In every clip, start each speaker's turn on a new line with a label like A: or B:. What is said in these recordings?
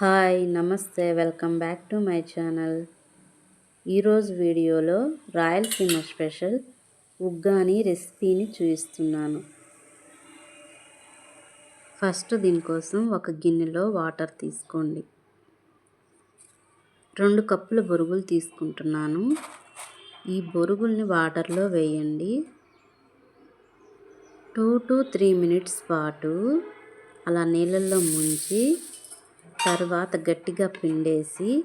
A: Hi నమస్తే welcome back to my channel. ఈరోజు వీడియోలో రాయలసీమ స్పెషల్ ఉగ్గాని రెసిపీని చూపిస్తున్నాను ఫస్ట్ దీనికోసం ఒక గిన్నెలో వాటర్ తీసుకోండి. రెండు కప్పుల బొరుగులు తీసుకుంటున్నాను. ఈ బొరుగుల్ని వాటర్లో వేయండి. టూ టు త్రీ మినిట్స్ పాటు అలా నీళ్ళల్లో ముంచి తర్వాత గట్టిగా పిండేసి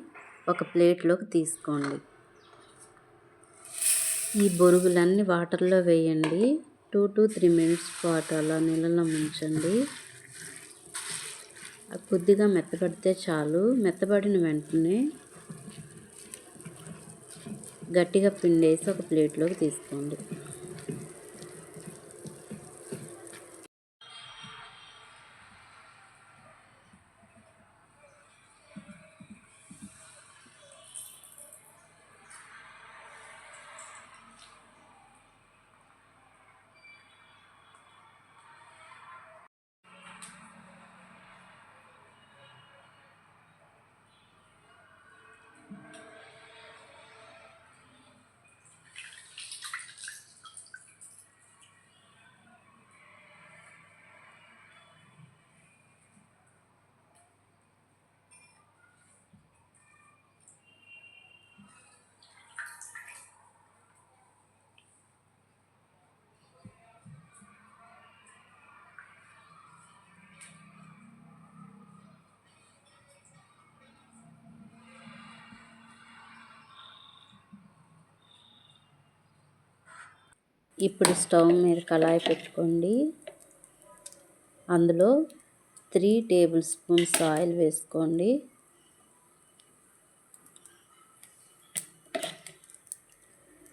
A: ఒక ప్లేట్లోకి తీసుకోండి. ఈ బొరుగులన్నీ వాటర్లో వేయండి. టూ టు త్రీ మినిట్స్ పాటు అలా నీళ్ళలో ఉంచండి కొద్దిగా మెత్తబడితే చాలు. మెత్తబడిన వెంటనే గట్టిగా పిండేసి ఒక ప్లేట్లోకి తీసుకోండి. ఇప్పుడు స్టవ్ మీద కళాయి పెట్టుకోండి. అందులో త్రీ టేబుల్ స్పూన్స్ ఆయిల్ వేసుకోండి.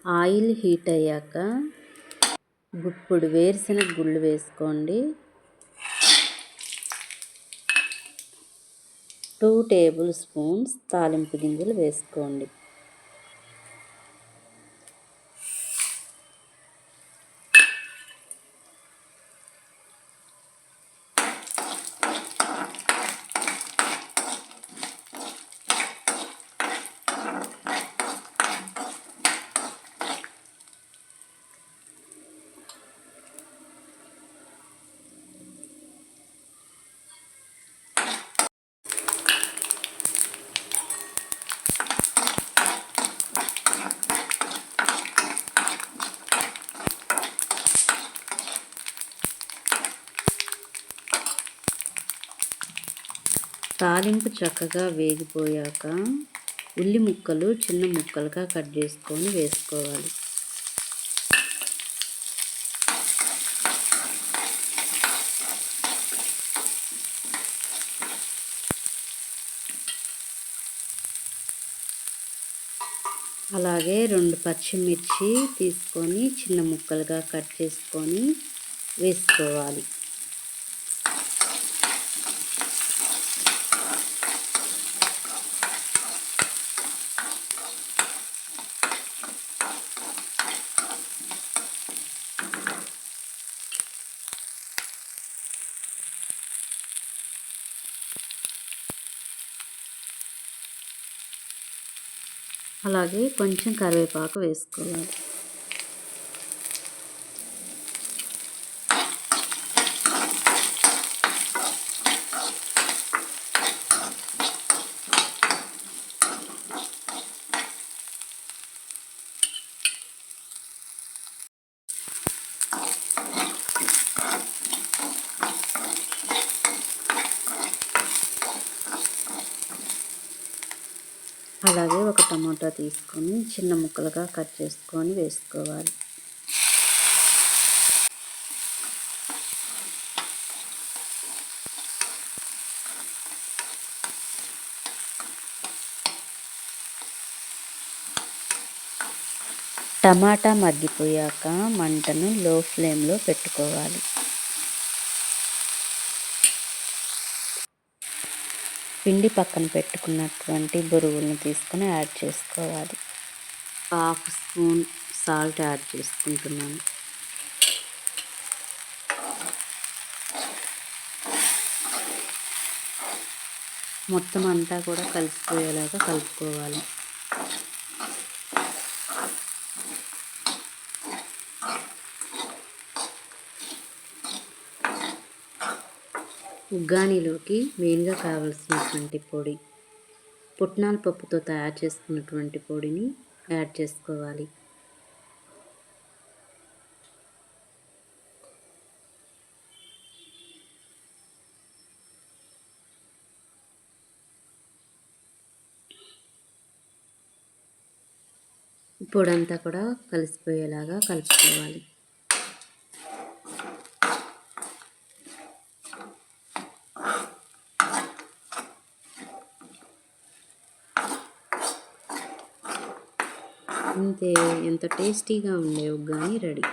A: ఆయిల్ హీట్ అయ్యాక గుప్పుడు వేరుశనగ గుళ్ళు వేసుకోండి. టూ టేబుల్ స్పూన్స్ తాలింపు గింజలు వేసుకోండి. తాలింపు చక్కగా వేగిపోయాక ఉల్లి ముక్కలు చిన్న ముక్కలుగా కట్ చేసుకొని వేసుకోవాలి. అలాగే రెండు పచ్చిమిర్చి తీసుకొని చిన్న ముక్కలుగా కట్ చేసుకొని వేసుకోవాలి. అలాగే కొంచెం కరివేపాకు వేసుకోవాలి. అలాగే ఒక టమాటా తీసుకొని చిన్న ముక్కలుగా కట్ చేసుకొని వేసుకోవాలి. టమాటా మగ్గిపోయాక మంటను లో ఫ్లేమ్లో పెట్టుకోవాలి. పిండి పక్కన పెట్టుకున్నటువంటి బొరుగులను తీసుకొని యాడ్ చేసుకోవాలి. హాఫ్ స్పూన్ సాల్ట్ యాడ్ చేసుకుంటున్నాను. మొత్తం అంతా కూడా కలిసిపోయేలాగా కలుపుకోవాలి. ఉగ్గానీలోకి మెయిన్గా కావలసినటువంటి పొడి పుట్నాల పప్పుతో తయారు చేసుకున్నటువంటి పొడిని యాడ్ చేసుకోవాలి. పొడంతా కూడా కలిసిపోయేలాగా కలుపుకోవాలి. అంతే ఎంత టేస్టీగా ఉండే ఉగ్గాని రెడీ.